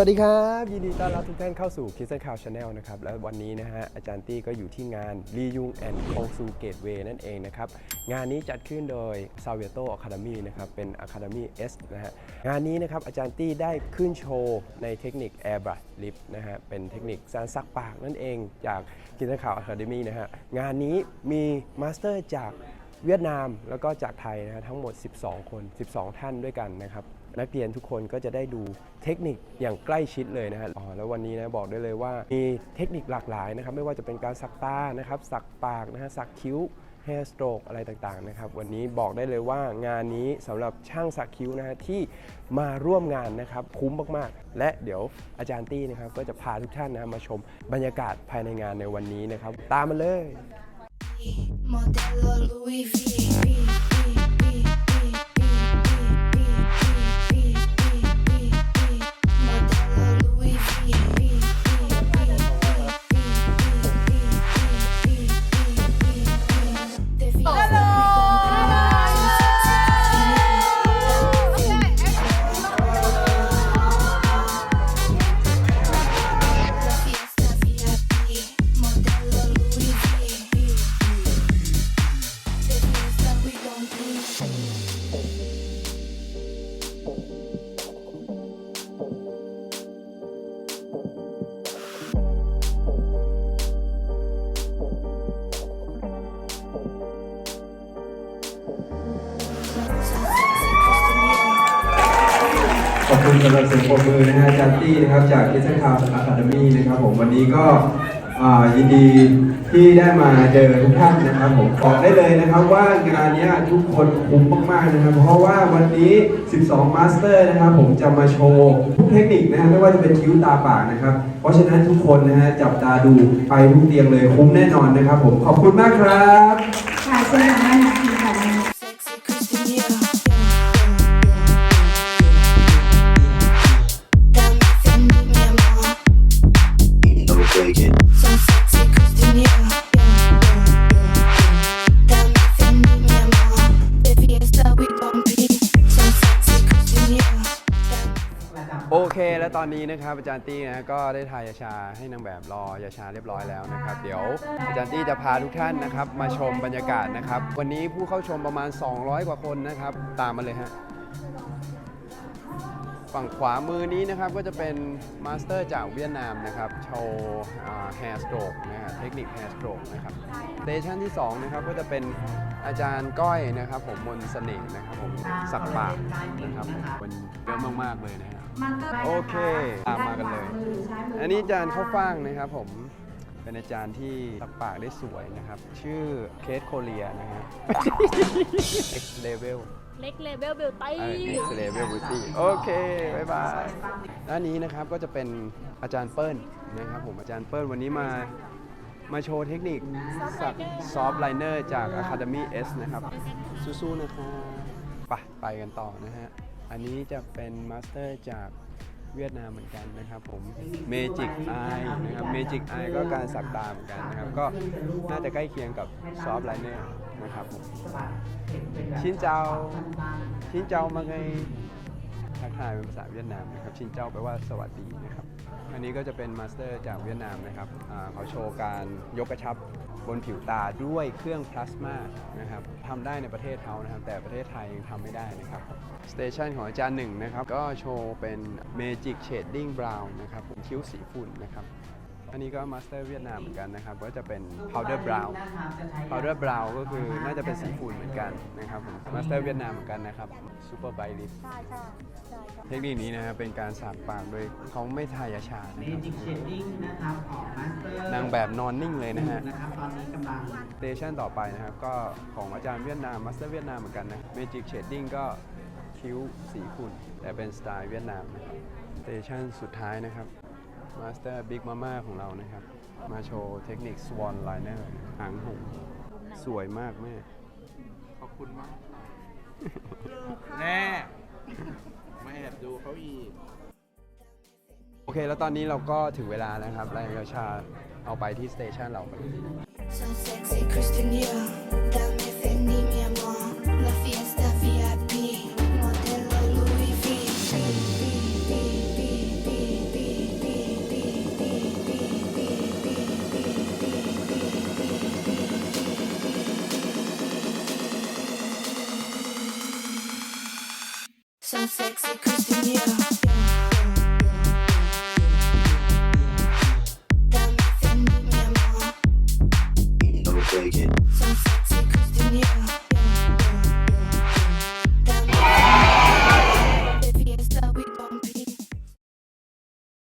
สวัสดีครับ ยินดีต้อนรับทุกท่านเข้าสู่ k i s s e n Cow Channel นะครับ และวันนี้นะฮะอาจารย์ตี้ก็อยู่ที่งาน r e u n and k o n g s u Gateway นั่นเองนะครับ งานนี้จัดขึ้นโดย s a v i e t o Academy นะครับ เป็น Academy S นะฮะงานนี้นะครับอาจารย์ตี้ได้ขึ้นโชว์ในเทคนิค Airbrush Lift นะฮะเป็นเทคนิคการซักปากนั่นเองจาก k i s s e n Cow Academy นะฮะงานนี้มีมาสเตอร์จาก เวียดนามแล้วก็จากไทยนะทั้งหมด 12 คน 12 ท่านด้วยกันนะครับนักเรียนทุกคนก็จะได้ดูเทคนิคอย่างใกล้ชิดเลยนะฮะอ๋อแล้ววันนี้นะบอกได้เลยว่ามีเทคนิคหลากหลายนะครับไม่ว่าจะเป็นการสักตานะครับสักปากนะฮะสักคิ้ว hair stroke อะไรต่างๆนะครับวันนี้บอกได้เลยว่างานนี้สำหรับช่างสักคิ้วนะฮะที่มาร่วมงานนะครับคุ้มมากๆ และเดี๋ยวอาจารย์ตี้นะครับก็จะพาทุกท่านนะมาชมบรรยากาศภายในงานในวันนี้นะครับตามมาเลย modello Louis V. v, v. คุณสำหรับเสียงปรบมือนะฮะจารย์ตี้นะครับจากคิสเซนคาวอะคาเดมี่นะครับผมวันนี้ก็อ่ายินดีที่ได้มาเจอทุกท่านนะครับผมบอกได้เลยนะครับว่างานเนี้ยทุกคนคุ้มมากๆนะครับ เพราะว่าวันนี้ 12 มาสเตอร์นะครับผมจะมาโชว์ทุกเทคนิคนะฮะไม่ว่าจะเป็นคิ้วตาปากนะครับ เพราะฉะนั้นทุกคนนะฮะจับตาดูไปทุกเตียงเลยคุ้มแน่นอนนะครับผมขอบคุณมากครับ ค่ะเชิญมานะคะ เคแล้วตอนนี้นะครับอาจารย์ตี้นะก็ได้ทายาชาให้นางแบบรอยาชาเรียบร้อยแล้วนะครับ เดี๋ยวอาจารย์ตี้จะพาทุกท่านนะครับ มาชมบรรยากาศนะครับ วันนี้ผู้เข้าชมประมาณ 200 กว่าคนนะครับ ตามมาเลยฮะฝั่งขวามือนี้นะครับก็จะเป็นมาสเตอร์จากเวียดนามนะครับโชว์แฮร์สโตรกนะฮะเทคนิคแฮร์สโตรกนะครับสเตชันที่2นะครับก็จะเป็นอาจารย์ก้อยนะครับ ผมมนต์เสน่ห์นะครับผมสักปากนะครับมันเยอะมากๆเลยนะครับ ฮะโอเคตามมากันเลยอันนี้อาจารย์เข้าฟ่างนะครับผม เป็นอาจารย์ที่สักปากได้สวยนะครับ ชื่อเคสโคเรียนะฮะ X level เล็กเลเวลเบลตี้เอ่อ Next Level Beauty โอเคบ๊ายบายด้านนี้นะครับก็จะเป็นอาจารย์เปิ้ลนะครับผมอาจารย์เปิ้ลวันนี้มามาโชว์เทคนิคสักซอฟต์ไลเนอร์จาก Academy S นะครับ สู้ๆนะครับไปไปกันต่อนะฮะ อันนี้จะเป็นมาสเตอร์จากเวียดนามเหมือนกันนะครับผม Magic Eye นะครับ Magic Eye ก็การสักตาเหมือนกันนะครับก็น่าจะใกล้เคียงกับซอฟต์ไลเนอร์นะครับผมชินเจ้าชินเจ้ามาไงทักทายเป็นภาษาเวียดนามนะครับชินเจ้าแปลว่าสวัสดีนะครับ อันนี้ก็จะเป็นมาสเตอร์จากเวียดนามนะครับเขาโชว์การยกกระชับ บนผิวตาด้วยเครื่องพลาสมานะครับทำได้ในประเทศเขานะครับ แต่ประเทศไทยยังทำไม่ได้นะครับสเตชันของอาจารย์หนึ่งนะครับ ก็โชว์เป็น Magic Shading Brown นะครับคิ้วสีฝุ่นนะครับ นนี้ก็มาสเตอร์เวียดนามเหมือนกันนะครับ ก็จะเป็น powder brown powder brown ก็คือน่าจะเป็นสีฝุ่นเหมือนกันนะครับผมมาสเตอร์เวียดนามเหมือนกันนะครับ super bright lip เทคนิคนี้นะครับเป็นการสากปากโดยเขาไม่ทายาชานะเมครับจิกเชดดิ้งนะครับของมาสเตอร์นางแบบนอนนิ่งเลยนะฮะนะครับตอนนี้กำลังสเตชันต่อไปนะครับ ก็ของอาจารย์เวียดนามมาสเตอร์เวียดนามเหมือนกันนะ Magic Shading ก็คิ้วสีฝุ่นแต่เป็นสไตล์เวียดนามนะครับสเตชันสุดท้ายนะครับ มาสเตอร์บิ๊กมาม่าของเรานะครับ มาโชว์เทคนิค Swan Liner หางหงสวยมากแม่ขอบคุณมากแน่มาแอบดูเขาอีก โอเค แล้วตอนนี้เราก็ถึงเวลาแล้วครับรายกาชาเอาไปที่สเตชันเรา So sexy Christian, yeah. Some sexy Christian, yeah. Take it. Some sexy Christian, yeah.